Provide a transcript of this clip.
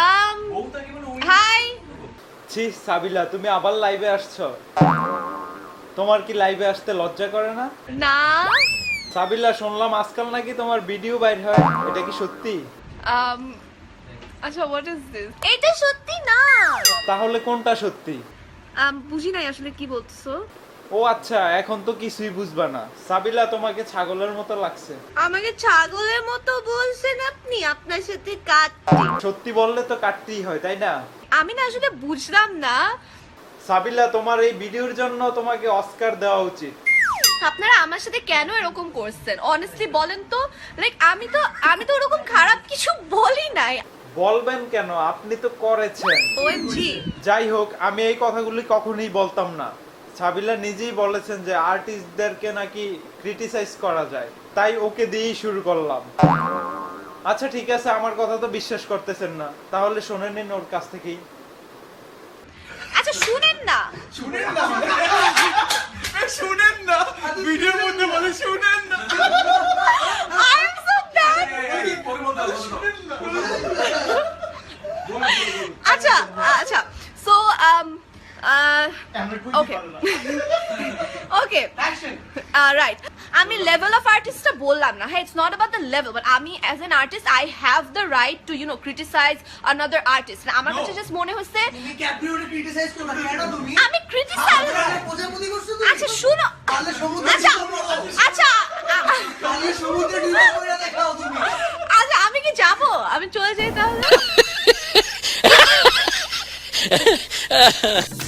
Um, high ছি সাবিলা তুমি আবার লাইভে আসছো। তোমার কি লাইভে আসতে লজ্জা করে না? না। সাবিলা শুনলাম আজকাল নাকি তোমার ভিডিও বাইর হয়। এটা কি সত্যি? Um, আচ্ছা হোয়াট ইজ দিস এটা সত্যি না। তাহলে কোনটা সত্যি? Um, বুঝি নাই আসলে কি বলছো ও আচ্ছা এখন তো কিছুই বুঝবা না। সাবিলা তোমাকে ছাগলের মতো লাগছে। আমাকে ছাগলের মতো বলছেন আপনি? আপনার সাথে কাটতে সত্যি বললে তো কাটতেই হয় তাই না? আমি না আসলে বুঝলাম না। সাবিলা তোমার এই ভিডিওর জন্য তোমাকে অস্কার দেওয়া উচিত। আপনারা আমার সাথে কেন এরকম করছেন? অনেস্টলি বলেন তো। লাইক আমি তো আমি তো ওরকম খারাপ কিছু বলি নাই। বলবেন কেন? আপনি তো করেছেন। ওএমজি যাই হোক আমি এই কথাগুলি কখনোই বলতাম না। সাবিলা নিজেই বলেছেন যে আর্টিস্টদেরকে নাকি ক্রিটিসাইজ করা যায়। তাই ওকে দিয়েই শুরু করলাম। আচ্ছা ঠিক আছে আমার কথা তো বিশ্বাস করতেছেন না। তাহলে শুনে নিন ওর কাছ থেকেই। আচ্ছা শুনেন না। শুনেন না। শুনেন না। ভিডিওর মধ্যে বলে শুনেন না। আই এম সো ব্যাড আচ্ছা আচ্ছা। So um okay okay right আমি লেভেল অফ আর্টিস্টটা বললাম না। হ্যাঁ it's not about the level but আমি as an artist I have the right to you know criticise another artist আমার কাছে জাস্ট মনে হচ্ছে আমি ক্রিটিসাইজ আচ্ছা শুনো। আচ্ছা আচ্ছা আচ্ছা আমি কি যাব? আমি চলে যাই তাহলে?